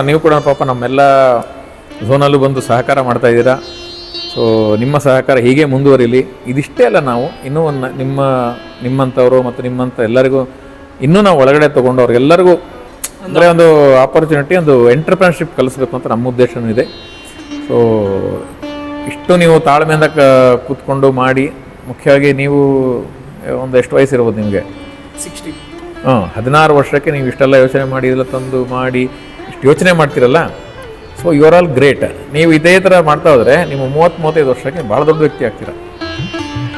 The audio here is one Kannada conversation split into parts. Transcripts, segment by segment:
ನೀವು ಕೂಡ ಪಾಪ ನಮ್ಮೆಲ್ಲ ಝೋನಲ್ಲೂ ಬಂದು ಸಹಕಾರ ಮಾಡ್ತಾ ಇದ್ದೀರಾ. ಸೊ ನಿಮ್ಮ ಸಹಕಾರ ಹೀಗೆ ಮುಂದುವರಿಲಿ. ಇದಿಷ್ಟೇ ಅಲ್ಲ ನಾವು ಇನ್ನೂ ಒಂದು ನಿಮ್ಮ ನಿಮ್ಮಂಥವರು ಮತ್ತು ನಿಮ್ಮಂಥ ಎಲ್ಲರಿಗೂ ಇನ್ನೂ ನಾವು ಒಳಗಡೆ ತೊಗೊಂಡು ಅವ್ರಿಗೆಲ್ಲರಿಗೂ ಅಂದರೆ ಒಂದು ಆಪರ್ಚುನಿಟಿ ಒಂದು ಎಂಟರ್ಪ್ರಿನರ್ಶಿಪ್ ಕಲಿಸ್ಬೇಕು ಅಂತ ನಮ್ಮ ಉದ್ದೇಶನೂ ಇದೆ. ಸೊ ಇಷ್ಟು ನೀವು ತಾಳ್ಮೆಯಿಂದ ಕ ಕೂತ್ಕೊಂಡು ಮಾಡಿ ಮುಖ್ಯವಾಗಿ ನೀವು ಒಂದು ಎಷ್ಟು ವಯಸ್ಸಿರ್ಬೋದು ನಿಮಗೆ? ಸಿಕ್ಸ್ಟಿ ಹಾಂ ಹದಿನಾರು ವರ್ಷಕ್ಕೆ ನೀವು ಇಷ್ಟೆಲ್ಲ ಯೋಚನೆ ಮಾಡಿ ಇದೆಲ್ಲ ತಂದು ಮಾಡಿ ಇಷ್ಟು ಯೋಚನೆ ಮಾಡ್ತೀರಲ್ಲ? So you are all great ನೀವು ಇದೇ ಥರ ಮಾಡ್ತಾ ಹೋದರೆ ನಿಮ್ಮ ಮೂವತ್ತು ಮೂವತ್ತೈದು ವರ್ಷಕ್ಕೆ ಭಾಳ ದೊಡ್ಡ ವ್ಯಕ್ತಿ ಆಗ್ತೀರ?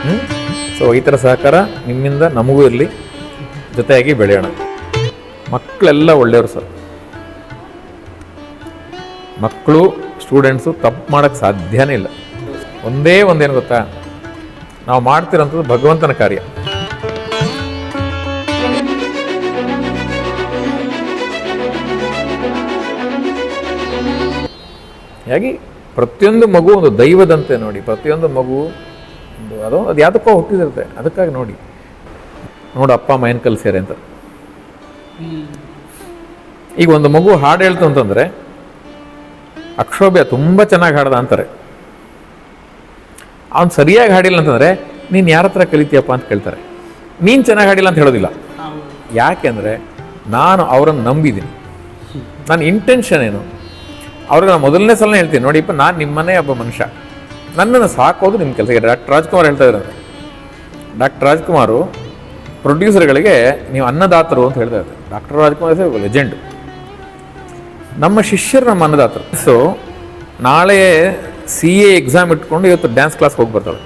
ಹ್ಞೂ ಸೊ ಈ ಥರ ಸಹಕಾರ ನಿಮ್ಮಿಂದ ನಮಗೂ ಇರಲಿ. ಜೊತೆಯಾಗಿ ಬೆಳೆಯೋಣ. ಮಕ್ಕಳೆಲ್ಲ ಒಳ್ಳೆಯವರು ಸರ್. ಮಕ್ಕಳು ಸ್ಟೂಡೆಂಟ್ಸು ತಪ್ಪು ಮಾಡೋಕ್ಕೆ ಸಾಧ್ಯನೇ ಇಲ್ಲ. ಒಂದೇ ಒಂದೇನು ಗೊತ್ತಾ? ನಾವು ಮಾಡ್ತಿರೋಂಥದ್ದು ಭಗವಂತನ ಕಾರ್ಯ. ಹಾಗಾಗಿ ಪ್ರತಿಯೊಂದು ಮಗು ಒಂದು ದೈವದಂತೆ ನೋಡಿ ಪ್ರತಿಯೊಂದು ಮಗು ಒಂದು ಅದು ಅದು ಯಾವುದಕ್ಕೋ ಹುಟ್ಟಿದಿರುತ್ತೆ ಅದಕ್ಕಾಗಿ ನೋಡಿ. ನೋಡು ಅಪ್ಪ ಅಮ್ಮ ಏನು ಕಲಿಸ್ಯಾರೆ ಅಂತ. ಈಗ ಒಂದು ಮಗು ಹಾಡು ಹೇಳ್ತು ಅಂತಂದರೆ ಅಕ್ಷೋಭ್ಯ ತುಂಬ ಚೆನ್ನಾಗಿ ಹಾಡ್ದ ಅಂತಾರೆ. ಅವ್ನು ಸರಿಯಾಗಿ ಹಾಡಿಲ್ಲ ಅಂತಂದರೆ ನೀನು ಯಾರ ಹತ್ರ ಕಲಿತೀಯಪ್ಪ ಅಂತ ಕೇಳ್ತಾರೆ. ನೀನು ಚೆನ್ನಾಗಿ ಹಾಡಿಲ್ಲ ಅಂತ ಹೇಳೋದಿಲ್ಲ. ಯಾಕೆಂದರೆ ನಾನು ಅವರನ್ನು ನಂಬಿದ್ದೀನಿ ನನ್ನ ಇಂಟೆನ್ಷನ್ ಏನು? ಅವ್ರಿಗೆ ನಾನು ಮೊದಲನೇ ಸಲ ಹೇಳ್ತೀನಿ. ನೋಡಿಪ್ಪ ನಾನು ನಿಮ್ಮನೇ ಒಬ್ಬ ಮನುಷ್ಯ. ನನ್ನನ್ನು ಸಾಕೋದು ನಿಮ್ಮ ಕೆಲಸಕ್ಕೆ. ಡಾಕ್ಟರ್ ರಾಜ್ಕುಮಾರ್ ಹೇಳ್ತಾ ಇದ್ದಾರೆ. ಡಾಕ್ಟರ್ ರಾಜ್ಕುಮಾರು ಪ್ರೊಡ್ಯೂಸರ್ಗಳಿಗೆ ನೀವು ಅನ್ನದಾತರು ಅಂತ ಹೇಳ್ತಾ ಇದ್ದಾರೆ. ಡಾಕ್ಟರ್ ರಾಜ್ಕುಮಾರ್ ಲೆಜೆಂಡ್ ನಮ್ಮ ಶಿಷ್ಯರು ನಮ್ಮ ಅನ್ನದಾತರು. ಸೊ ನಾಳೆ ಸಿ ಎ ಎಕ್ಸಾಮ್ ಇಟ್ಕೊಂಡು ಇವತ್ತು ಡ್ಯಾನ್ಸ್ ಕ್ಲಾಸ್ಗೆ ಹೋಗಿ ಬರ್ತಾಳೆ.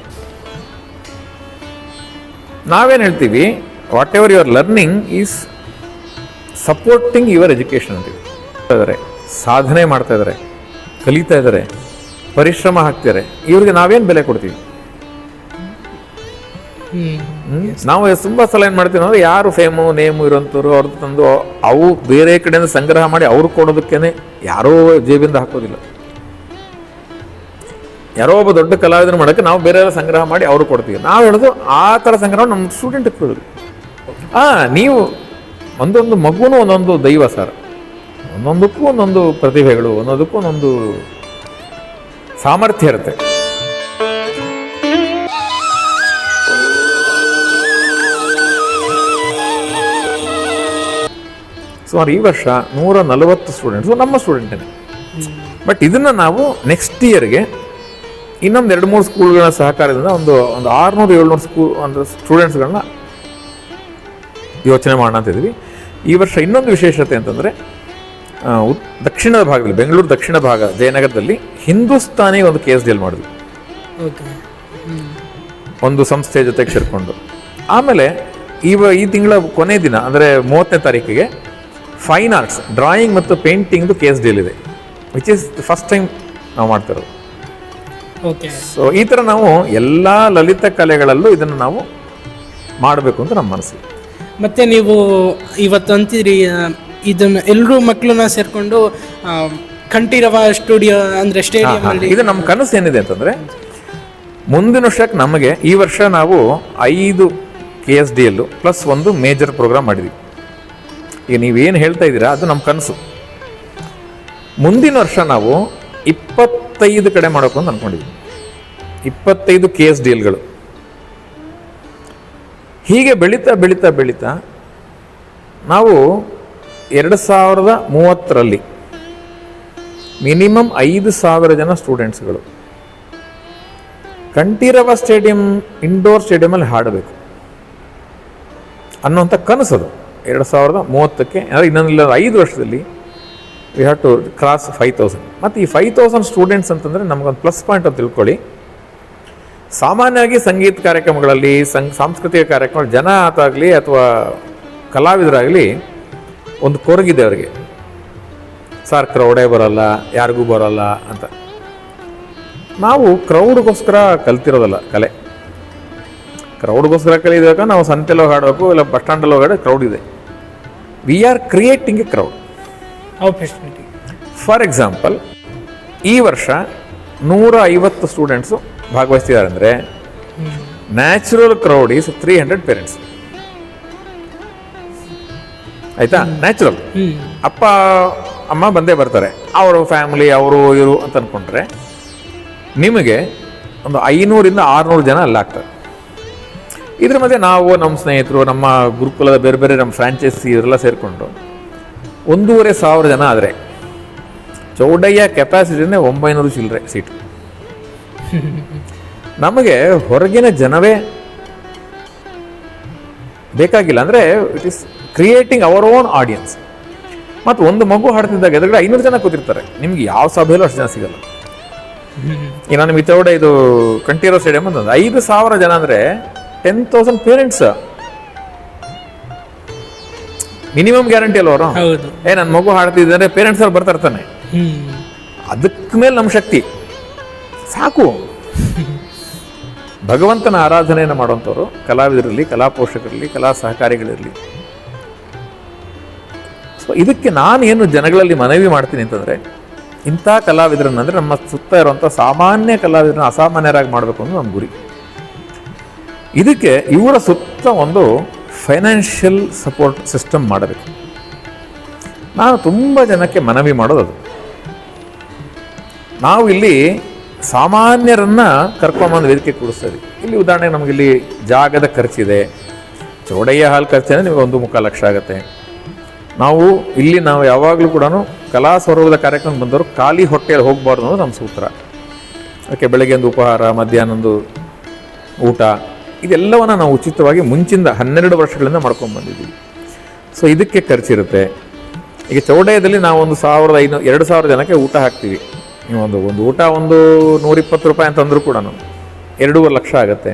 ನಾವೇನು ಹೇಳ್ತೀವಿ? Whatever your learning is supporting your education ಅಂತೀವಿ ಸಾಧನೆ ಮಾಡ್ತಾ ಇದ್ದಾರೆ, ಕಲಿತಾ ಇದ್ದಾರೆ, ಪರಿಶ್ರಮ ಹಾಕ್ತಿದ್ದಾರೆ. ಇವ್ರಿಗೆ ನಾವೇನು ಬೆಲೆ ಕೊಡ್ತೀವಿ? ನಾವು ತುಂಬ ಸಲ ಏನು ಮಾಡ್ತೀವಿ ಅಂದ್ರೆ ಯಾರು ಫೇಮು ನೇಮು ಇರೋಂಥವ್ರು ಅವ್ರದ್ದು ತಂದು ಅವು ಬೇರೆ ಕಡೆಯಿಂದ ಸಂಗ್ರಹ ಮಾಡಿ ಅವ್ರು ಕೊಡೋದಕ್ಕೇನೆ ಯಾರೋ ಜೇಬಿಂದ ಹಾಕೋದಿಲ್ಲ. ಯಾರೋ ಒಬ್ಬ ದೊಡ್ಡ ಕಲಾವಿದನ ಮಾಡೋಕ್ಕೆ ನಾವು ಬೇರೆ ಸಂಗ್ರಹ ಮಾಡಿ ಅವರು ಕೊಡ್ತೀವಿ. ನಾವು ಹೇಳೋದು ಆ ಥರ ಸಂಗ್ರಹ ನಮ್ಮ ಸ್ಟೂಡೆಂಟ್ ಕೊಡೋದು. ಆ, ನೀವು ಒಂದೊಂದು ಮಗುನೂ ಒಂದೊಂದು ದೈವ ಸರ್. ಒಂದೊಂದಕ್ಕೂ ಒಂದೊಂದು ಪ್ರತಿಭೆಗಳು, ಒಂದೊಂದಕ್ಕೂ ಒಂದೊಂದು ಸಾಮರ್ಥ್ಯ ಇರುತ್ತೆ. ಸುಮಾರು ಈ ವರ್ಷ ನೂರ ನಲವತ್ತು ಸ್ಟೂಡೆಂಟ್ಸು ನಮ್ಮ ಸ್ಟೂಡೆಂಟೇ ಬಟ್ ಇದನ್ನು ನಾವು ನೆಕ್ಸ್ಟ್ ಇಯರ್ಗೆ ಇನ್ನೊಂದು ಎರಡು ಮೂರು ಸ್ಕೂಲ್ಗಳ ಸಹಕಾರದಿಂದ ಒಂದು ಒಂದು ಆರುನೂರು ಏಳ್ನೂರು ಸ್ಕೂಲ್ ಅಂದರೆ ಸ್ಟೂಡೆಂಟ್ಸ್ಗಳನ್ನ ಯೋಚನೆ ಮಾಡೋಣ ಇದ್ದೀವಿ. ಈ ವರ್ಷ ಇನ್ನೊಂದು ವಿಶೇಷತೆ ಅಂತಂದರೆ ದಕ್ಷಿಣದ ಭಾಗದಲ್ಲಿ ಬೆಂಗಳೂರು ದಕ್ಷಿಣ ಭಾಗ ಜಯನಗರದಲ್ಲಿ ಹಿಂದೂಸ್ತಾನಿ ಒಂದು ಕೇಸ್ ಡೀಲ್ ಮಾಡಿದ್ವಿ ಓಕೆ. ಒಂದು ಸಂಸ್ಥೆ ಜೊತೆಗೆ ಸೇರಿಕೊಂಡು. ಆಮೇಲೆ ಇವ ಈ ತಿಂಗಳ ಕೊನೆ ದಿನ ಅಂದರೆ ಮೂವತ್ತನೇ ತಾರೀಕಿಗೆ ಫೈನ್ ಆರ್ಟ್ಸ್ ಡ್ರಾಯಿಂಗ್ ಮತ್ತು ಪೇಂಟಿಂಗ್ದು ಕೇಸ್ ಡೀಲ್ ಇದೆ. ವಿಚ್ ಇಸ್ ಫಸ್ಟ್ ಟೈಮ್ ನಾವು ಮಾಡ್ತಿರೋದು. ಓಕೆ. ಸೊ ಈ ಥರ ನಾವು ಎಲ್ಲ ಲಲಿತ ಕಲೆಗಳಲ್ಲೂ ಇದನ್ನು ನಾವು ಮಾಡಬೇಕು ಅಂತ ನಮ್ಮ ಮನಸ್ಸು ಮತ್ತೆ ನೀವು ಇವತ್ತು ಅಂತೀರಿ ಇದನ್ನ ಎಲ್ಲರೂ ಮಕ್ಕಳನ್ನ ಸೇರ್ಕೊಂಡು ಕಂಠೀರವ ಸ್ಟುಡಿಯೋ ಅಂದ್ರೆ ಸ್ಟೇಡಿಯಂ ಅಲ್ಲಿ ಇದು ನಮ್ಮ ಕನಸು ಏನಿದೆ ಅಂತಂದರೆ ಮುಂದಿನ ವರ್ಷಕ್ಕೆ ನಮಗೆ ಈ ವರ್ಷ ನಾವು ಐದು K S D L plus ಒಂದು ಮೇಜರ್ ಪ್ರೋಗ್ರಾಮ್ ಮಾಡಿದ್ವಿ. ಈಗ ನೀವೇನು ಹೇಳ್ತಾ ಇದ್ದೀರಾ ಅದು ನಮ್ಮ ಕನಸು. ಮುಂದಿನ ವರ್ಷ ನಾವು ಇಪ್ಪತ್ತೈದು ಕಡೆ ಮಾಡೋಕು ಅಂತ ಅಂದ್ಕೊಂಡಿದ್ವಿ ಇಪ್ಪತ್ತೈದು ಕೆ ಎಸ್ ಡಿ ಎಲ್ಗಳು ಹೀಗೆ ಬೆಳೀತಾ ಬೆಳೀತಾ ಬೆಳೀತಾ ನಾವು ಎರಡು ಸಾವಿರದ ಮೂವತ್ತರಲ್ಲಿ ಮಿನಿಮಮ್ ಐದು ಸಾವಿರ ಜನ ಸ್ಟೂಡೆಂಟ್ಸ್ಗಳು. ಕಂಠೀರವ ಸ್ಟೇಡಿಯಂ ಇಂಡೋರ್ ಸ್ಟೇಡಿಯಮಲ್ಲಿ ಹಾಡಬೇಕು. ಅನ್ನೋಂಥ ಕನಸದು ಎರಡು ಸಾವಿರದ ಮೂವತ್ತಕ್ಕೆ, ಅಂದರೆ ಇನ್ನೊಂದಿಲ್ಲ ಐದು ವರ್ಷದಲ್ಲಿ we have to cross five thousand ಮತ್ತು ಈ ಫೈವ್ ತೌಸಂಡ್ ಸ್ಟೂಡೆಂಟ್ಸ್ ಅಂತಂದರೆ ನಮಗೊಂದು ಪ್ಲಸ್ ಪಾಯಿಂಟ್ ಅಂತ ತಿಳ್ಕೊಳ್ಳಿ. ಸಾಮಾನ್ಯವಾಗಿ ಸಂಗೀತ ಕಾರ್ಯಕ್ರಮಗಳಲ್ಲಿ ಸಂ ಸಾಂಸ್ಕೃತಿಕ ಕಾರ್ಯಕ್ರಮ ಜನ ಆತಾಗಲಿ ಅಥವಾ ಕಲಾವಿದರಾಗಲಿ ಒಂದು ಕೊರಗಿದೆ ಅವರಿಗೆ. ಸರ್ ಕ್ರೌಡೇ ಬರಲ್ಲ ಯಾರಿಗೂ ಬರಲ್ಲ ಅಂತ. ನಾವು ಕ್ರೌಡ್ಗೋಸ್ಕರ ಕಲ್ತಿರೋದಲ್ಲ ಕಲೆ. ಕ್ರೌಡ್ಗೋಸ್ಕರ ಕಲಿದಾಗ ನಾವು ಸಂತೆಲ್ಲ ಹಾಡಬೇಕು ಇಲ್ಲ ಬಸ್ ಸ್ಟ್ಯಾಂಡಲ್ಲಿ ಹೋಗಾಡ ಕ್ರೌಡ್ ಇದೆ. We are creating a crowd opportunity for example ಈ ವರ್ಷ ನೂರ ಐವತ್ತು ಸ್ಟೂಡೆಂಟ್ಸು ಭಾಗವಹಿಸ್ತಿದ್ದಾರೆ ಅಂದರೆ natural crowd is three hundred parents ಆಯ್ತಾ? ನ್ಯಾಚುರಲ್ ಅಪ್ಪ ಅಮ್ಮ ಬಂದೇ ಬರ್ತಾರೆ. ಅವರು ಫ್ಯಾಮಿಲಿ ಅವರು ಇವರು ಅಂತ ಅಂದ್ಕೊಂಡ್ರೆ ನಿಮಗೆ ಒಂದು ಐನೂರಿಂದ ಆರುನೂರು ಜನ ಅಲ್ಲಾಗ್ತಾರೆ ಇದ್ರ ಮಧ್ಯೆ ನಾವು ನಮ್ಮ ಸ್ನೇಹಿತರು ನಮ್ಮ ಗುರುಕುಲದ ಬೇರೆ ಬೇರೆ ನಮ್ಮ ಫ್ರಾಂಚೈಸಿ ಇವರೆಲ್ಲ ಸೇರಿಕೊಂಡು ಒಂದೂವರೆ ಸಾವಿರ ಜನ ಆದರೆ ಚೌಡಯ್ಯ ಕೆಪಾಸಿಟಿನೇ ಒಂಬೈನೂರು ಚಿಲ್ಲರೆ ಸೀಟ್ ನಮಗೆ ಹೊರಗಿನ ಜನವೇ ಬೇಕಾಗಿಲ್ಲ. ಅಂದರೆ it is creating our own audience ಮತ್ತು ಒಂದು ಮಗು ಹಾಡ್ತಿದ್ದಾಗ ಎದುರುಗಡೆ ಐನೂರು ಜನ ಕೂತಿರ್ತಾರೆ. ನಿಮ್ಗೆ ಯಾವ ಸಭೆಯಲ್ಲೂ ಅಷ್ಟು ಜನ ಸಿಗಲ್ಲ. ಈಗ ಮಿತೌಡ ಇದು ಕಂಠೀರೋ ಸ್ಟೇಡಿಯಂ ಅಂತಂದ್ರೆ ಐದು ಸಾವಿರ ಜನ ಅಂದರೆ ten thousand parents minimum guarantee ಅಲ್ಲ ಅವರು? ಏ ನನ್ನ ಮಗು ಹಾಡ್ತಿದ್ದಾರೆ ಪೇರೆಂಟ್ಸ್ ಅವ್ರು ಬರ್ತಾ ಇರ್ತಾನೆ. ಹ್ಮ್. ಅದಕ್ಕೆ ಮೇಲೆ ನಮ್ಮ ಶಕ್ತಿ. ಸಾಕು. ಭಗವಂತನ ಆರಾಧನೆಯನ್ನು ಮಾಡುವಂಥವ್ರು ಕಲಾವಿದರಲ್ಲಿ ಕಲಾ ಪೋಷಕರಲ್ಲಿ ಕಲಾ ಸಹಕಾರಿಗಳಿರಲಿ. ಸೊ ಇದಕ್ಕೆ ನಾನು ಏನು ಜನಗಳಲ್ಲಿ ಮನವಿ ಮಾಡ್ತೀನಿ ಅಂತಂದರೆ, ಇಂಥ ಕಲಾವಿದರನ್ನ, ಅಂದರೆ ನಮ್ಮ ಸುತ್ತ ಇರುವಂಥ ಸಾಮಾನ್ಯ ಕಲಾವಿದರನ್ನ ಅಸಾಮಾನ್ಯರಾಗಿ ಮಾಡಬೇಕು ಅನ್ನೋದು ನಮ್ಮ ಗುರಿ. ಇದಕ್ಕೆ ಇವರ ಸುತ್ತ ಒಂದು ಫೈನಾನ್ಷಿಯಲ್ ಸಪೋರ್ಟ್ ಸಿಸ್ಟಮ್ ಮಾಡಬೇಕು. ನಾನು ತುಂಬ ಜನಕ್ಕೆ ಮನವಿ ಮಾಡೋದು ಅದು. ನಾವು ಇಲ್ಲಿ ಸಾಮಾನ್ಯರನ್ನು ಕರ್ಕೊಂಬಂದು ವೇದಿಕೆ ಕೂಡಿಸ್ತೀವಿ ಇಲ್ಲಿ ಉದಾಹರಣೆಗೆ ನಮಗಿಲ್ಲಿ ಜಾಗದ ಖರ್ಚಿದೆ. ಚೌಡಯ್ಯ ಹಾಲು ಖರ್ಚೇನೆ ನಿಮಗೆ ಒಂದು ಮುಖ ಲಕ್ಷ ಆಗುತ್ತೆ. ನಾವು ಇಲ್ಲಿ ನಾವು ಯಾವಾಗಲೂ ಕೂಡ ಕಲಾ ಸೌರಭದ ಕಾರ್ಯಕ್ರಮ ಬಂದವರು ಖಾಲಿ ಹೊಟ್ಟೆಯಲ್ಲಿ ಹೋಗಬಾರ್ದು ಅನ್ನೋದು ನಮ್ಮ ಸೂತ್ರ. ಓಕೆ ಬೆಳಗ್ಗೆ ಒಂದು ಉಪಹಾರ ಮಧ್ಯಾಹ್ನೊಂದು ಊಟ, ಇದೆಲ್ಲವನ್ನು ನಾವು ಉಚಿತವಾಗಿ ಮುಂಚಿಂದ ಹನ್ನೆರಡು ವರ್ಷಗಳಿಂದ ಮಾಡ್ಕೊಂಡು ಬಂದಿದ್ದೀವಿ. ಸೊ ಇದಕ್ಕೆ ಖರ್ಚಿರುತ್ತೆ. ಈಗ ಚೌಡಯದಲ್ಲಿ ನಾವು ಒಂದು ಸಾವಿರದ ಐನೂರು ಎರಡು ಸಾವಿರ ಜನಕ್ಕೆ ಊಟ ಹಾಕ್ತೀವಿ. ಒಂದು ಒಂದು ಊಟ ಒಂದು ನೂರಿಪ್ಪತ್ತು ರೂಪಾಯಿ ಅಂತಂದರೂ ಕೂಡ ಎರಡೂವರೆ ಲಕ್ಷ ಆಗುತ್ತೆ.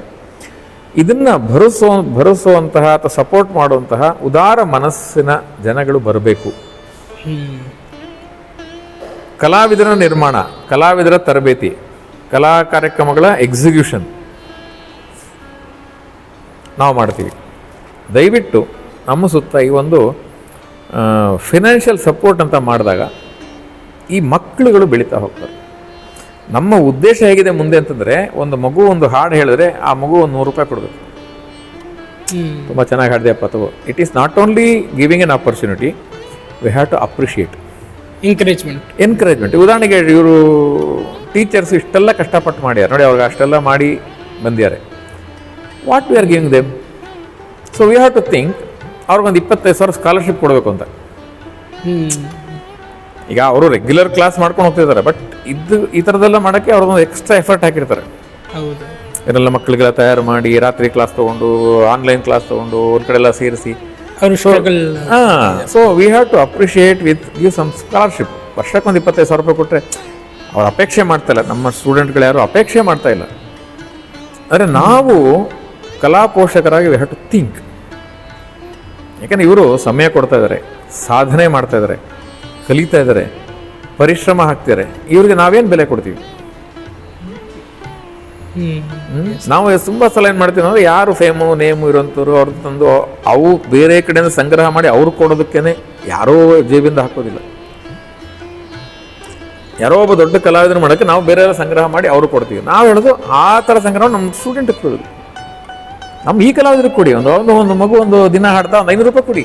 ಇದನ್ನ ಭರಿಸೋ, ಭರಿಸುವಂತಹ ಅಥವಾ ಸಪೋರ್ಟ್ ಮಾಡುವಂತಹ ಉದಾರ ಮನಸ್ಸಿನ ಜನಗಳು ಬರಬೇಕು. ಕಲಾವಿದರ ನಿರ್ಮಾಣ, ಕಲಾವಿದರ ತರಬೇತಿ, ಕಲಾ ಕಾರ್ಯಕ್ರಮಗಳ ಎಕ್ಸಿಕ್ಯೂಷನ್ ನಾವು ಮಾಡ್ತೀವಿ. ದಯವಿಟ್ಟು ನಮ್ಮ ಸುತ್ತ ಈ ಒಂದು ಫಿನಾನ್ಷಿಯಲ್ ಸಪೋರ್ಟ್ ಅಂತ ಮಾಡಿದಾಗ ಈ ಮಕ್ಕಳುಗಳು ಬೆಳೀತಾ ಹೋಗ್ತಾರೆ. ನಮ್ಮ ಉದ್ದೇಶ ಹೇಗಿದೆ ಮುಂದೆ ಅಂತಂದರೆ ಒಂದು ಮಗು ಒಂದು ಹಾಡು ಹೇಳಿದ್ರೆ ಆ ಮಗು ಒಂದು ನೂರು ರೂಪಾಯಿ ಕೊಡಬೇಕು. ತುಂಬ ಚೆನ್ನಾಗಿ ಹಾಡಿದೆಯಪ್ಪ ತಗೋ. It is not only giving an opportunity we have to appreciate encouragement encouragement ಉದಾಹರಣೆಗೆ ಇವರು ಟೀಚರ್ಸ್ ಇಷ್ಟೆಲ್ಲ ಕಷ್ಟಪಟ್ಟು ಮಾಡ್ಯಾರ. ನೋಡಿ ಅವ್ರಿಗೆ ಅಷ್ಟೆಲ್ಲ ಮಾಡಿ ಬಂದಿದ್ದಾರೆ what we are giving them so we have to think ಅವ್ರಿಗೊಂದು ಇಪ್ಪತ್ತೈದು ಸಾವಿರ ಸ್ಕಾಲರ್ಶಿಪ್ ಕೊಡಬೇಕು ಅಂತ. ಈಗ ಅವರು ರೆಗ್ಯುಲರ್ ಕ್ಲಾಸ್ ಮಾಡ್ಕೊಂಡು ಹೋಗ್ತಿದ್ದಾರೆ ಬಟ್ ಇದು ಈ ಥರದೆಲ್ಲ ಮಾಡೋಕ್ಕೆ ಅವ್ರದ್ದೊಂದು ಎಕ್ಸ್ಟ್ರಾ ಎಫರ್ಟ್ ಹಾಕಿರ್ತಾರೆ. ಹೌದು. ಇದನ್ನೆಲ್ಲ ಮಕ್ಕಳಿಗೆಲ್ಲ ತಯಾರು ಮಾಡಿ ರಾತ್ರಿ ಕ್ಲಾಸ್ ತೊಗೊಂಡು ಆನ್ಲೈನ್ ಕ್ಲಾಸ್ ತೊಗೊಂಡು ಒಂದು ಕಡೆ ಎಲ್ಲ ಸೇರಿಸಿ. ಅವರು struggle so we have to appreciate with give some scholarship ವರ್ಷಕ್ಕೆ ಒಂದು ಇಪ್ಪತ್ತೈದು ಸಾವಿರ ರೂಪಾಯಿ ಕೊಟ್ಟರೆ ಅವ್ರು ಅಪೇಕ್ಷೆ ಮಾಡ್ತಾ ಇಲ್ಲ. ನಮ್ಮ ಸ್ಟೂಡೆಂಟ್ಗಳು ಯಾರು ಅಪೇಕ್ಷೆ ಮಾಡ್ತಾ ಇಲ್ಲ. ಆದರೆ ನಾವು ಕಲಾ ಪೋಷಕರಾಗಿ ವಿ ಹ್ಯಾವ್ ಟು ಥಿಂಕ್ ಯಾಕಂದರೆ ಇವರು ಸಮಯ ಕೊಡ್ತಾ ಇದ್ದಾರೆ ಸಾಧನೆ ಮಾಡ್ತಾ ಇದ್ದಾರೆ ಕಲಿತಾ ಇದ್ದಾರೆ ಪರಿಶ್ರಮ ಹಾಕ್ತಾರೆ ಇವ್ರಿಗೆ ನಾವೇನು ಬೆಲೆ ಕೊಡ್ತೀವಿ? ನಾವು ತುಂಬಾ ಸಲ ಏನ್ ಮಾಡ್ತೀವಿ ಅಂದ್ರೆ ಯಾರು ಫೇಮು ನೇಮು ಇರೋಂಥವ್ರು ಅವ್ರದ್ದು ತಂದು ಅವು ಬೇರೆ ಕಡೆಯಿಂದ ಸಂಗ್ರಹ ಮಾಡಿ ಅವ್ರು ಕೊಡೋದಕ್ಕೇನೆ ಯಾರೋ ಜೇಬಿಂದ ಹಾಕೋದಿಲ್ಲ. ಯಾರೋ ಒಬ್ಬ ದೊಡ್ಡ ಕಲಾವಿದನ ಮಾಡೋಕ್ಕೆ ನಾವು ಬೇರೆ ಸಂಗ್ರಹ ಮಾಡಿ ಅವ್ರು ಕೊಡ್ತೀವಿ. ನಾವು ಹೇಳೋದು ಆ ಥರ ಸಂಗ್ರಹ ನಮ್ಮ ಸ್ಟೂಡೆಂಟ್ ಕೊಡೋದು. ನಮ್ಮ ಈ ಕಲಾವಿದರಿಗೆ ಕೊಡಿ. ಒಂದು ಒಂದು ಒಂದು ಮಗು ಒಂದು ದಿನ ಹಾಡ್ತಾ ಒಂದು ಐನೂರು ರೂಪಾಯಿ ಕೊಡಿ.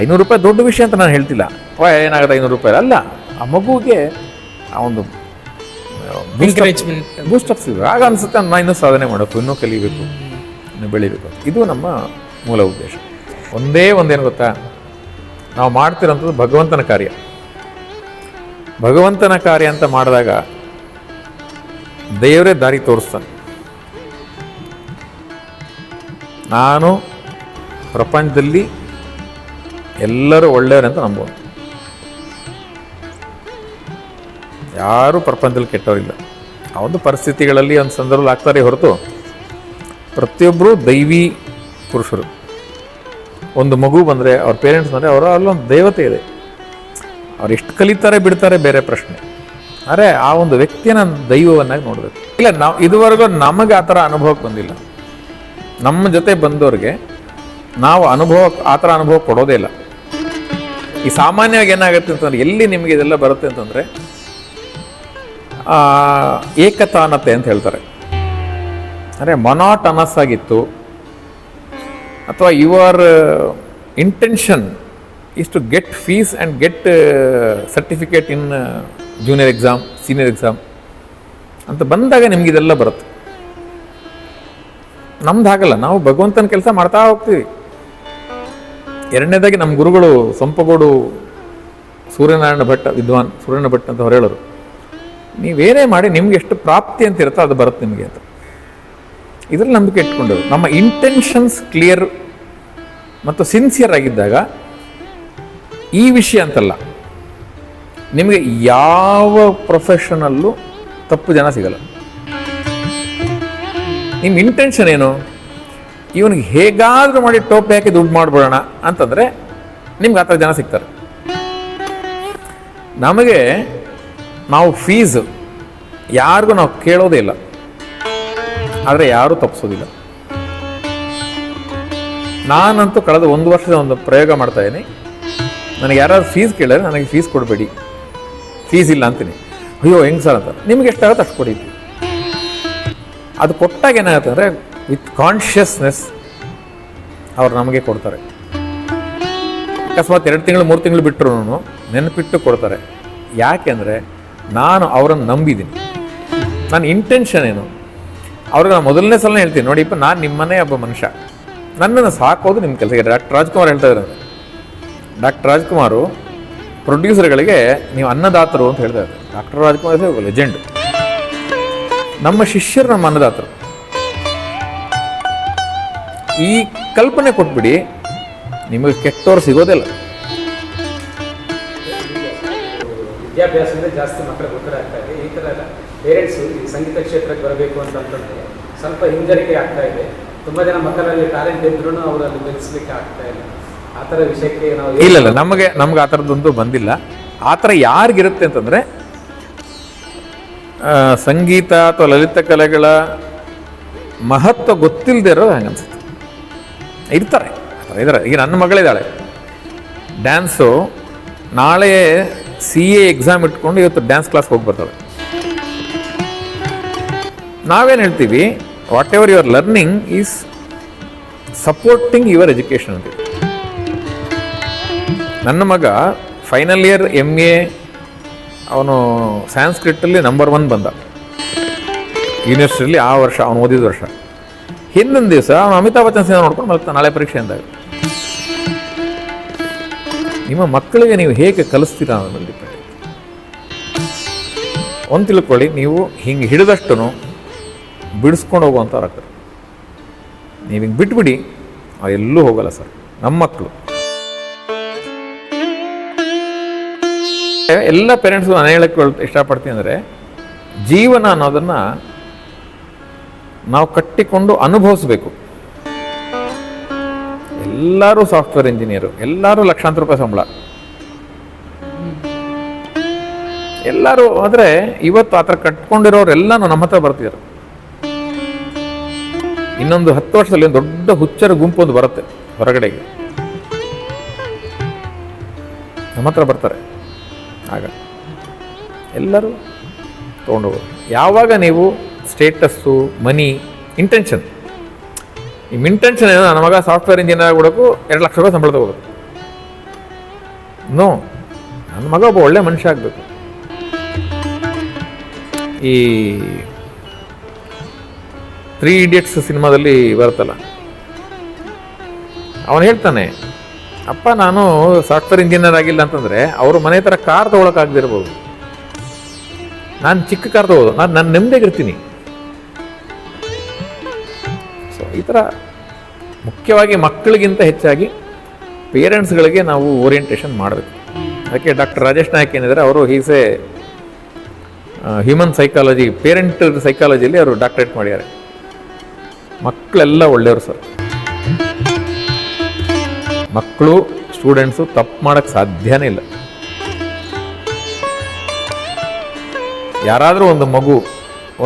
ಐನೂರು ರೂಪಾಯಿ ದೊಡ್ಡ ವಿಷಯ ಅಂತ ನಾನು ಹೇಳ್ತಿಲ್ಲ. ವಾ ಏನಾಗುತ್ತೆ ಐನೂರು ರೂಪಾಯಿ ಅಲ್ಲ ಆ ಮಗುಗೆ ಆ ಒಂದು ಎಂಕರೇಜ್ಮೆಂಟ್ ಬೂಸ್ಟಪ್ ಸಿಗುತ್ತೆ ಆಗ ಅನ್ಸುತ್ತೆ ನಾನು ಇನ್ನೂ ಸಾಧನೆ ಮಾಡಬೇಕು ಇನ್ನೂ ಕಲಿಬೇಕು ಇನ್ನೂ ಬೆಳಿಬೇಕು ಇದು ನಮ್ಮ ಮೂಲ ಉದ್ದೇಶ. ಒಂದೇ ಒಂದೇನು ಗೊತ್ತಾ? ನಾವು ಮಾಡ್ತಿರೋಂಥದ್ದು ಭಗವಂತನ ಕಾರ್ಯ. ಭಗವಂತನ ಕಾರ್ಯ ಅಂತ ಮಾಡಿದಾಗ ದೇವರೇ ದಾರಿ ತೋರಿಸ್ತಾನೆ. ನಾನು ಪ್ರಪಂಚದಲ್ಲಿ ಎಲ್ಲರೂ ಒಳ್ಳೆಯವರಂತ ನಂಬೋದು. ಯಾರೂ ಪ್ರಪಂಚದಲ್ಲಿ ಕೆಟ್ಟವರಿಲ್ಲ. ಆ ಒಂದು ಪರಿಸ್ಥಿತಿಗಳಲ್ಲಿ ಒಂದು ಸಂದರ್ಭದಲ್ಲಿ ಆಗ್ತಾರೆ ಹೊರತು ಪ್ರತಿಯೊಬ್ಬರು ದೈವಿ ಪುರುಷರು. ಒಂದು ಮಗು ಬಂದರೆ ಅವ್ರ ಪೇರೆಂಟ್ಸ್ ಬಂದರೆ ಅವರ ಅಲ್ಲೊಂದು ದೇವತೆ ಇದೆ. ಅವ್ರು ಎಷ್ಟು ಕಲಿತಾರೆ ಬಿಡ್ತಾರೆ ಬೇರೆ ಪ್ರಶ್ನೆ. ಆದರೆ ಆ ಒಂದು ವ್ಯಕ್ತಿಯನ್ನು ದೈವವನ್ನಾಗಿ ನೋಡಬೇಕು. ಇಲ್ಲ, ನಾವು ಇದುವರೆಗೂ ನಮಗೆ ಆ ಥರ ಅನುಭವಕ್ಕೆ ಬಂದಿಲ್ಲ. ನಮ್ಮ ಜೊತೆ ಬಂದವ್ರಿಗೆ ನಾವು ಅನುಭವ, ಆ ಥರ ಅನುಭವ ಕೊಡೋದೇ ಇಲ್ಲ. ಈ ಸಾಮಾನ್ಯವಾಗಿ ಏನಾಗುತ್ತೆ ಅಂತಂದ್ರೆ ಎಲ್ಲಿ ನಿಮಗೆ ಇದೆಲ್ಲ ಬರುತ್ತೆ ಅಂತಂದರೆ ಏಕತಾನತೆ ಅಂತ ಹೇಳ್ತಾರೆ. ಅಂದರೆ ಮೊನಾಟನಸ್ ಆಗಿತ್ತು ಅಥವಾ your intention is to get fees and get certificate in junior exam senior exam ಅಂತ ಬಂದಾಗ ನಿಮ್ಗೆ ಇದೆಲ್ಲ ಬರುತ್ತೆ. ನಮ್ದು ಹಾಗಲ್ಲ, ನಾವು ಭಗವಂತನ ಕೆಲಸ ಮಾಡ್ತಾ ಹೋಗ್ತೀವಿ. ಎರಡನೇದಾಗಿ ನಮ್ಮ ಗುರುಗಳು ಸೊಂಪಗೋಡು ಸೂರ್ಯನಾರಾಯಣ ಭಟ್, ವಿದ್ವಾನ್ ಸೂರ್ಯನಾರಾಯಣ ಭಟ್ ಅಂತ ಹೊರ ಹೇಳೋರು. ನೀವೇನೇ ಮಾಡಿ ನಿಮ್ಗೆ ಎಷ್ಟು ಪ್ರಾಪ್ತಿ ಅಂತ ಇರುತ್ತೋ ಅದು ಬರುತ್ತೆ ನಿಮಗೆ ಅಂತ. ಇದ್ರಲ್ಲಿ ನಂಬಿಕೆ ಇಟ್ಕೊಂಡಿರೋದು ನಮ್ಮ ಇಂಟೆನ್ಷನ್ಸ್ ಕ್ಲಿಯರ್ ಮತ್ತು ಸಿನ್ಸಿಯರ್ ಆಗಿದ್ದಾಗ ಈ ವಿಷಯ ಅಂತಲ್ಲ. ನಿಮಗೆ ಯಾವ ಪ್ರೊಫೆಷನಲ್ಲೂ ತಪ್ಪು ಜನ ಸಿಗಲ್ಲ. ನಿಮ್ಮ ಇಂಟೆನ್ಷನ್ ಏನು? ಇವನಿಗೆ ಹೇಗಾದರೂ ಮಾಡಿ ಟೋಪಿ ಹಾಕಿ ದುಡ್ಡು ಮಾಡಿಬಿಡೋಣ ಅಂತಂದ್ರೆ ನಿಮ್ಗೆ ಆ ಥರ ಜನ ಸಿಗ್ತಾರೆ. ನಮಗೆ ನಾವು ಫೀಸ್ ಯಾರಿಗೂ ನಾವು ಕೇಳೋದೇ ಇಲ್ಲ. ಆದರೆ ಯಾರೂ ತಪ್ಪಿಸೋದಿಲ್ಲ ನಾನಂತೂ ಕಳೆದ ಒಂದು ವರ್ಷದ ಒಂದು ಪ್ರಯೋಗ ಮಾಡ್ತಾ ಇದ್ದೀನಿ. ನನಗೆ ಯಾರಾದ್ರು ಫೀಸ್ ಕೇಳಿದ್ರೆ ನನಗೆ ಫೀಸ್ ಕೊಡಬೇಡಿ. ಫೀಸ್ ಇಲ್ಲ ಅಂತೀನಿ. ಅಯ್ಯೋ, ಹೆಂಗೆ ಸರ್ ಅಂತ. ನಿಮ್ಗೆ ಎಷ್ಟಾಗುತ್ತೆ ಅಷ್ಟು ಕೊಡಿ. ಅದು ಕೊಟ್ಟಾಗ ಏನಾಗುತ್ತೆ ಅಂದರೆ ವಿತ್ ಕಾನ್ಷಿಯಸ್ನೆಸ್ ಅವ್ರು ನಮಗೆ ಕೊಡ್ತಾರೆ. ಅಕಸ್ಮಾತ್ ಎರಡು ತಿಂಗಳು, ಮೂರು ತಿಂಗಳು ಬಿಟ್ಟರು ನೆನಪಿಟ್ಟು ಕೊಡ್ತಾರೆ. ಯಾಕೆಂದರೆ ನಾನು ಅವರನ್ನು ನಂಬಿದ್ದೀನಿ. ನನ್ನ ಇಂಟೆನ್ಷನ್ ಏನು? ಅವ್ರಿಗೆ ನಾನು ಮೊದಲನೇ ಸಲ ಹೇಳ್ತೀನಿ. ನೋಡಿಪ್ಪ ನಾನು ನಿಮ್ಮನೇ ಒಬ್ಬ ಮನುಷ್ಯ. ನನ್ನನ್ನು ಸಾಕೋದು ನಿಮ್ಮ ಕೆಲಸ. ಡಾಕ್ಟರ್ ರಾಜ್ಕುಮಾರ್ ಹೇಳ್ತಾ ಇದ್ದಾರೆ ಡಾಕ್ಟರ್ ರಾಜ್ಕುಮಾರು ಪ್ರೊಡ್ಯೂಸರ್ಗಳಿಗೆ ನೀವು ಅನ್ನದಾತರು ಅಂತ ಹೇಳ್ತಾ ಡಾಕ್ಟರ್ ರಾಜ್ಕುಮಾರ್ ಲೆಜೆಂಡ್ ನಮ್ಮ ಶಿಷ್ಯರು ನಮ್ಮ ಅನ್ನದಾತರು. ಈ ಕಲ್ಪನೆ ಕೊಟ್ಬಿಡಿ, ನಿಮಗೆ ಕೆಟ್ಟವ್ರು ಸಿಗೋದಿಲ್ಲ ವಿದ್ಯಾಭ್ಯಾಸದಿಂದ ಜಾಸ್ತಿ ಮಕ್ಕಳು ಗೊತ್ತಾಗ್ತಾ ಇದೆ. ಈ ಥರ ಎಲ್ಲ ಪೇರೆಂಟ್ಸು ಈ ಸಂಗೀತ ಕ್ಷೇತ್ರಕ್ಕೆ ಬರಬೇಕು ಅಂತ ಸ್ವಲ್ಪ ಹಿಂಜರಿಕೆ ಆಗ್ತಾ ಇದೆ. ತುಂಬ ಜನ ಮಕ್ಕಳಲ್ಲಿ ಟ್ಯಾಲೆಂಟ್ ಇದ್ರೂ ಅವರಲ್ಲಿ ಬೆಳೆಸಲಿಕ್ಕೆ ಆಗ್ತಾ ಇಲ್ಲ. ಆ ಥರ ವಿಷಯಕ್ಕೆ ನಾವು ಇಲ್ಲ ಇಲ್ಲ, ನಮಗೆ, ನಮ್ಗೆ ಆ ಥರದ್ದೊಂದು ಬಂದಿಲ್ಲ. ಆ ಥರ ಯಾರಿಗಿರುತ್ತೆ ಅಂತಂದರೆ ಸಂಗೀತ ಅಥವಾ ಲಲಿತ ಕಲೆಗಳ ಮಹತ್ವ ಗೊತ್ತಿಲ್ಲದೆ ಇರೋದು ಹಂಗೆ ಅನ್ಸುತ್ತೆ. ಇರ್ತಾರೆ. ಇದ್ದಾರೆ ಈಗ ನನ್ನ ಮಗಳಿದ್ದಾಳೆ. ಡ್ಯಾನ್ಸು ನಾಳೆ ಸಿ ಎ ಎಕ್ಸಾಮ್ ಇಟ್ಕೊಂಡು ಇವತ್ತು ಡ್ಯಾನ್ಸ್ ಕ್ಲಾಸ್ ಹೋಗಿ ಬರ್ತಾಳೆ ನಾವೇನು ಹೇಳ್ತೀವಿ? Whatever your learning is supporting your education ಅಂತ ನನ್ನ ಮಗ ಫೈನಲ್ ಇಯರ್ ಎಂ ಎ ಅವನು ಸ್ಯಾನ್ಸ್ಕ್ರಿಟಲ್ಲಿ ನಂಬರ್ ಒನ್ ಬಂದ. ಯೂನಿವರ್ಸಿಟಿಲಿ ಆ ವರ್ಷ ಅವನು ಓದಿದ ವರ್ಷ. ಹಿಂದಿನ ದಿವಸ ಅವನು ಅಮಿತಾಬ್ ಬಚ್ಚನ್ ಸಿನಿಮಾ ನೋಡ್ಕೊಂಡು ಮತ್ತೆ ನಾಳೆ ಪರೀಕ್ಷೆ ಅಂದಾಗ ನಿಮ್ಮ ಮಕ್ಕಳಿಗೆ ನೀವು ಹೇಗೆ ಕಲಿಸ್ತೀರಾ ಅನ್ನೋದ್ರ ಡಿಪೆಂಡ್ ಒಂದು ತಿಳ್ಕೊಳ್ಳಿ, ನೀವು ಹಿಂಗೆ ಹಿಡಿದಷ್ಟು ಬಿಡಿಸ್ಕೊಂಡು ಹೋಗುವಂಥ ರಕ್ತ ನೀವು ಹಿಂಗೆ ಬಿಟ್ಬಿಡಿ ಎಲ್ಲೂ ಹೋಗಲ್ಲ ಸರ್. ನಮ್ಮ ಮಕ್ಕಳು ಎಲ್ಲ ಪೇರೆಂಟ್ಸು ನಾನು ಹೇಳಕ್ಕೆ ಇಷ್ಟಪಡ್ತೀನಿ ಅಂದರೆ, ಜೀವನ ಅನ್ನೋದನ್ನು ನಾವು ಕಟ್ಟಿಕೊಂಡು ಅನುಭವಿಸ್ಬೇಕು. ಎಲ್ಲರೂ ಸಾಫ್ಟ್ವೇರ್ ಇಂಜಿನಿಯರು ಎಲ್ಲರೂ ಲಕ್ಷಾಂತರ ರೂಪಾಯಿ ಸಂಬಳ. ಎಲ್ಲರೂ ಆದರೆ ಇವತ್ತು ಆ ಥರ ಕಟ್ಕೊಂಡಿರೋರೆಲ್ಲನೂ ನಮ್ಮ ಹತ್ರ ಬರ್ತಿದ್ದಾರೆ ಇನ್ನೊಂದು ಹತ್ತು ವರ್ಷದಲ್ಲಿ ಒಂದು ದೊಡ್ಡ ಹುಚ್ಚರ ಗುಂಪು ಒಂದು ಬರುತ್ತೆ ಹೊರಗಡೆಗೆ. ನಮ್ಮ ಹತ್ರ ಬರ್ತಾರೆ. ಆಗ ಎಲ್ಲರೂ ತೊಗೊಂಡೋಗೋದು ಯಾವಾಗ ನೀವು ಸ್ಟೇಟಸ್ಸು ಮನಿ ಇಂಟೆನ್ಷನ್ ನಿಮ್ಮ ಇಂಟೆನ್ಷನ್ ಏನೋ ನನ್ನ ಮಗ ಸಾಫ್ಟ್ವೇರ್ ಇಂಜಿನಿಯರ್ ಆಗ್ಬಿಡೋಕ್ಕೂ ಎರಡು ಲಕ್ಷ ರೂಪಾಯಿ ಸಂಬಳ ತಗೋಬೇಕು ನೋ ನನ್ನ ಮಗ ಒಬ್ಬ ಒಳ್ಳೆ ಮನುಷ್ಯ ಆಗಬೇಕು. ಈ ತ್ರೀ ಇಡಿಯಟ್ಸ್ ಸಿನಿಮಾದಲ್ಲಿ ಬರುತ್ತಲ್ಲ. ಅವನು ಹೇಳ್ತಾನೆ, ಅಪ್ಪ, ನಾನು ಸಾಫ್ಟ್ವೇರ್ ಇಂಜಿನಿಯರ್ ಆಗಿಲ್ಲ ಅಂತಂದರೆ ಅವರು ಮನೆ ಥರ ಕಾರ್ ತೊಗೊಳಕ್ಕಾಗದಿರ್ಬೋದು ನಾನು ಚಿಕ್ಕ ಕಾರ್ ತೊಗೋದು ನಾನು ನನ್ನ ನೆಮ್ಮದಿಗಿರ್ತೀನಿ ಈ ಥರ ಮುಖ್ಯವಾಗಿ ಮಕ್ಕಳಿಗಿಂತ ಹೆಚ್ಚಾಗಿ ಪೇರೆಂಟ್ಸ್ಗಳಿಗೆ ನಾವು ಓರಿಯೆಂಟೇಷನ್ ಮಾಡಬೇಕು. ಅದಕ್ಕೆ ಡಾಕ್ಟರ್ ರಾಜೇಶ್ ನಾಯಕ್ ಏನಿದ್ದಾರೆ, ಅವರು ಹೀಸೆ ಹ್ಯೂಮನ್ ಸೈಕಾಲಜಿ ಪೇರೆಂಟ್ ಸೈಕಾಲಜಿಯಲ್ಲಿ ಅವರು ಡಾಕ್ಟರೇಟ್ ಮಾಡಿದ್ದಾರೆ. ಮಕ್ಕಳೆಲ್ಲ ಒಳ್ಳೆಯವರು ಸರ್. ಮಕ್ಕಳು, ಸ್ಟೂಡೆಂಟ್ಸು ತಪ್ಪು ಮಾಡೋಕ್ಕೆ ಸಾಧ್ಯನೇ ಇಲ್ಲ. ಯಾರಾದರೂ ಒಂದು ಮಗು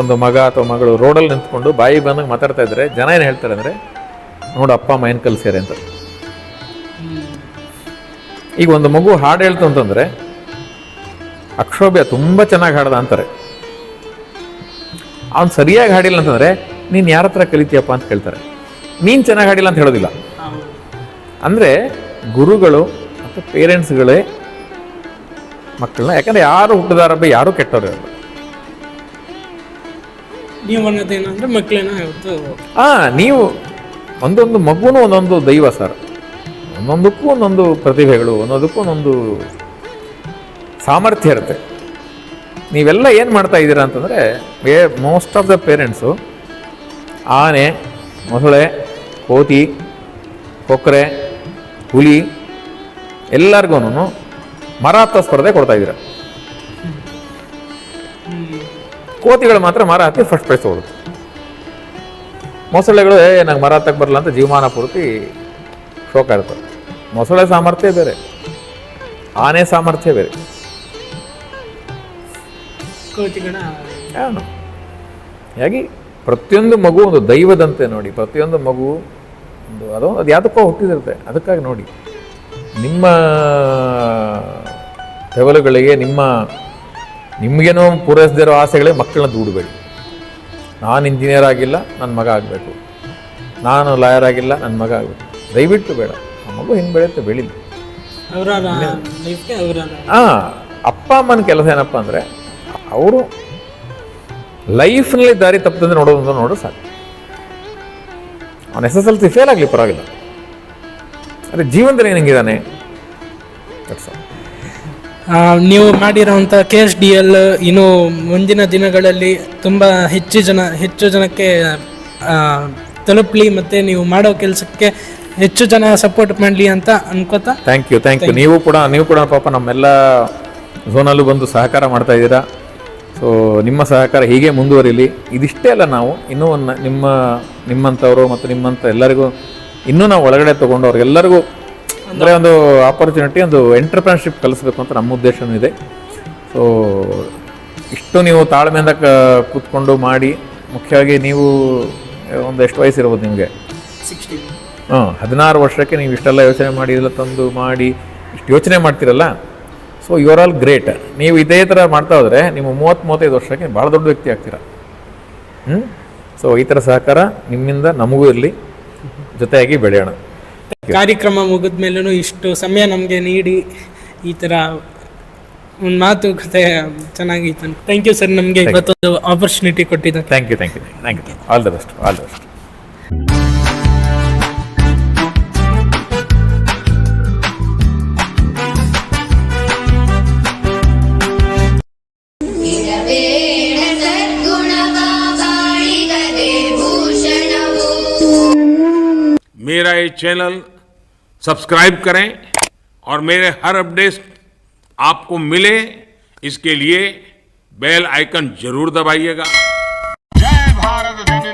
ಒಂದು ಮಗ ಅಥವಾ ಮಗಳು ರೋಡಲ್ಲಿ ನಿಂತ್ಕೊಂಡು ಬಾಯಿ ಬಂದಾಗ ಮಾತಾಡ್ತಾ ಇದ್ರೆ ಜನ ಏನು ಹೇಳ್ತಾರೆ ಅಂದರೆ, ನೋಡು, ಅಪ್ಪ, ಅಮ್ಮ ಏನು ಅಂತ. ಈಗ ಒಂದು ಮಗು ಹಾಡು ಹೇಳ್ತು ಅಂತಂದರೆ, ಅಕ್ಷೋಭ್ಯ ತುಂಬ ಚೆನ್ನಾಗಿ ಹಾಡ್ದ ಅಂತಾರೆ. ಅವ್ನು ಸರಿಯಾಗಿ ಹಾಡಿಲ್ಲ ಅಂತಂದರೆ, ನೀನು ಯಾರ ಹತ್ರ ಕಲಿತೀಯಪ್ಪ ಅಂತ ಕೇಳ್ತಾರೆ. ನೀನು ಚೆನ್ನಾಗಿ ಹಾಡಿಲ್ಲ ಅಂತ ಹೇಳೋದಿಲ್ಲ. ಅಂದರೆ, ಗುರುಗಳು ಮತ್ತು ಪೇರೆಂಟ್ಸ್ಗಳೇ ಮಕ್ಕಳನ್ನ, ಯಾಕಂದರೆ ಯಾರು ಹುಟ್ಟಿದಾರಬ್ಬ ಯಾರೂ ಕೆಟ್ಟವ್ರು? ಇರಲ್ಲ ನೀವು ಅನ್ನೋದೇನಂದ್ರೆ ಮಕ್ಕಳನ್ನ ಇವತ್ತು ಹಾಂ ನೀವು ಒಂದೊಂದು ಮಗುನೂ ಒಂದೊಂದು ದೈವ ಸರ್ ಒಂದೊಂದಕ್ಕೂ ಒಂದೊಂದು ಪ್ರತಿಭೆಗಳು, ಒಂದೊಂದಕ್ಕೂ ಒಂದೊಂದು ಸಾಮರ್ಥ್ಯ ಇರುತ್ತೆ. ನೀವೆಲ್ಲ ಏನು ಮಾಡ್ತಾ ಇದ್ದೀರಾ ಅಂತಂದರೆ, ಏ ಮೋಸ್ಟ್ ಆಫ್ ದ ಪೇರೆಂಟ್ಸು ಆನೆ, ಮೊಸಳೆ, ಕೋತಿ ಕೊಕ್ಕರೆ ಹುಲಿ ಎಲ್ಲರಿಗೂ ಮರಾತ್ಮ ಸ್ಪರ್ಧೆ ಕೊಡ್ತಾ ಇದ್ದೀರಾ. ಕೋತಿಗಳು ಮಾತ್ರ ಮರ ಹತ್ತಿ ಫಸ್ಟ್ ಪ್ರೈಸ್ ಹೋಗುತ್ತೆ. ಮೊಸಳೆಗಳು ಏ ನಂಗೆ ಮರ ಹತ್ತಕ್ಕೆ ಬರಲ್ಲ ಅಂತ ಜೀವಮಾನ ಪೂರ್ತಿ ಶೋಕ ಇರ್ತದೆ ಮೊಸಳೆ ಸಾಮರ್ಥ್ಯ ಬೇರೆ ಆನೆ ಸಾಮರ್ಥ್ಯ ಬೇರೆ. ಹಾಗಾಗಿ ಪ್ರತಿಯೊಂದು ಮಗು ಒಂದು ದೈವದಂತೆ ನೋಡಿ ಪ್ರತಿಯೊಂದು ಮಗು ಒಂದು ಅದು ಅದು ಯಾವುದಕ್ಕೋ ಹುಟ್ಟಿದಿರುತ್ತೆ. ಅದಕ್ಕಾಗಿ ನೋಡಿ. ನಿಮ್ಮ ಹೆವಲುಗಳಿಗೆ ನಿಮ್ಮ ನಿಮಗೇನೋ ಪೂರೈಸದಿರೋ ಆಸೆಗಳೇ ಮಕ್ಕಳನ್ನ ದೂಡಬೇಡಿ. ನಾನು ಇಂಜಿನಿಯರ್ ಆಗಿಲ್ಲ ನನ್ನ ಮಗ ಆಗಬೇಕು. ನಾನು ಲಾಯರ್ ಆಗಿಲ್ಲ ನನ್ನ ಮಗ ಆಗಬೇಕು. ದಯವಿಟ್ಟು ಬೇಡ. ಆ ಮಗು ಹಿಂಗೆ ಬೆಳೆಯುತ್ತೆ ಬೆಳೀಲಿ. ಹಾಂ ಅಪ್ಪ ಅಮ್ಮನ ಕೆಲಸ ಏನಪ್ಪ ಅಂದರೆ ಅವರು ಲೈಫ್ನಲ್ಲಿ ದಾರಿ ತಪ್ಪದಂದ್ರೆ ನೋಡೋದು ನೋಡೋ ಸಾಕು. ಅವನು S S L C fail ಆಗಲಿ ಪರವಾಗಿಲ್ಲ. ಅದೇ ಜೀವನದಲ್ಲಿ ಏನಂಗಿದ್ದಾನೆ. ಆ, ನೀವು ಮಾಡಿರೋಂಥ ಕೆ ಎಸ್ ಡಿ ಎಲ್ ಇನ್ನು ಮುಂದಿನ ದಿನಗಳಲ್ಲಿ ತುಂಬ ಹೆಚ್ಚು ಜನ ಹೆಚ್ಚು ಜನಕ್ಕೆ ತಲುಪಲಿ ಮತ್ತು ನೀವು ಮಾಡೋ ಕೆಲಸಕ್ಕೆ ಹೆಚ್ಚು ಜನ ಸಪೋರ್ಟ್ ಮಾಡಲಿ ಅಂತ ಅನ್ಕೋತಾ? ಥ್ಯಾಂಕ್ ಯು ಥ್ಯಾಂಕ್ ಯು ನೀವು ಕೂಡ ನೀವು ಕೂಡ ಪಾಪ ನಮ್ಮೆಲ್ಲ ಝೋನಲ್ಲೂ ಬಂದು ಸಹಕಾರ ಮಾಡ್ತಾ ಇದ್ದೀರಾ. ಸೊ ನಿಮ್ಮ ಸಹಕಾರ ಹೀಗೆ ಮುಂದುವರಿಲಿ. ಇದಿಷ್ಟೇ ಅಲ್ಲ ನಾವು ಇನ್ನೂ ಒಂದು ನಿಮ್ಮ ನಿಮ್ಮಂಥವರು ಮತ್ತು ನಿಮ್ಮಂಥ ಎಲ್ಲರಿಗೂ ಇನ್ನೂ ನಾವು ಒಳಗಡೆ ತೊಗೊಂಡು ಅವ್ರಿಗೆಲ್ಲರಿಗೂ ಅಂದರೆ ಒಂದು ಆಪರ್ಚುನಿಟಿ ಒಂದು ಎಂಟರ್ಪ್ರಿನರ್ಶಿಪ್ ಕಲಿಸ್ಬೇಕು ಅಂತ ನಮ್ಮ ಉದ್ದೇಶನೂ ಇದೆ. ಸೊ ಇಷ್ಟು ನೀವು ತಾಳ್ಮೆಯಿಂದ ಕ ಕೂತ್ಕೊಂಡು ಮಾಡಿ ಮುಖ್ಯವಾಗಿ ನೀವು ಒಂದು ಎಷ್ಟು ವಯಸ್ಸಿರ್ಬೋದು ನಿಮಗೆ? ಸಿಕ್ಸ್ಟಿ ಹಾಂ ಹದಿನಾರು ವರ್ಷಕ್ಕೆ ನೀವು ಇಷ್ಟೆಲ್ಲ ಯೋಚನೆ ಮಾಡಿ ಇದೆಲ್ಲ ತಂದು ಮಾಡಿ ಇಷ್ಟು ಯೋಚನೆ ಮಾಡ್ತೀರಲ್ಲ? So you are all great ನೀವು ಇದೇ ಥರ ಮಾಡ್ತಾ ಹೋದರೆ ನಿಮ್ಮ ಮೂವತ್ತು ಮೂವತ್ತೈದು ವರ್ಷಕ್ಕೆ ಭಾಳ ದೊಡ್ಡ ವ್ಯಕ್ತಿ ಆಗ್ತೀರ. ಹ್ಞೂ? ಸೊ ಈ ಥರ ಸಹಕಾರ ನಿಮ್ಮಿಂದ ನಮಗೂ ಇರಲಿ. ಜೊತೆಯಾಗಿ ಬೆಳೆಯೋಣ. ಕಾರ್ಯಕ್ರಮ ಮುಗಿದ ಮೇಲೂ ಇಷ್ಟು ಸಮಯ ನಮಗೆ ನೀಡಿ ಈ ಥರ ಒಂದು ಮಾತುಕತೆ ಚೆನ್ನಾಗಿತ್ತು ಥ್ಯಾಂಕ್ ಯು ಸರ್ ನಮಗೆ ಇವತ್ತೊಂದು ಆಪರ್ಚುನಿಟಿ ಕೊಟ್ಟಿದ್ದಕ್ಕೆ thank you thank you thank you all the best all the best ಇರಬೇಡ ಸದ್ಗುಣವ ಬಾಳಿಗದೆ ಭೂಷಣವು मेरा ये चैनल सब्सक्राइब करें और मेरे हर अपडेट आपको मिले, इसके लिए बेल आइकन ज़रूर दबाइएगा। जय भारत जय है।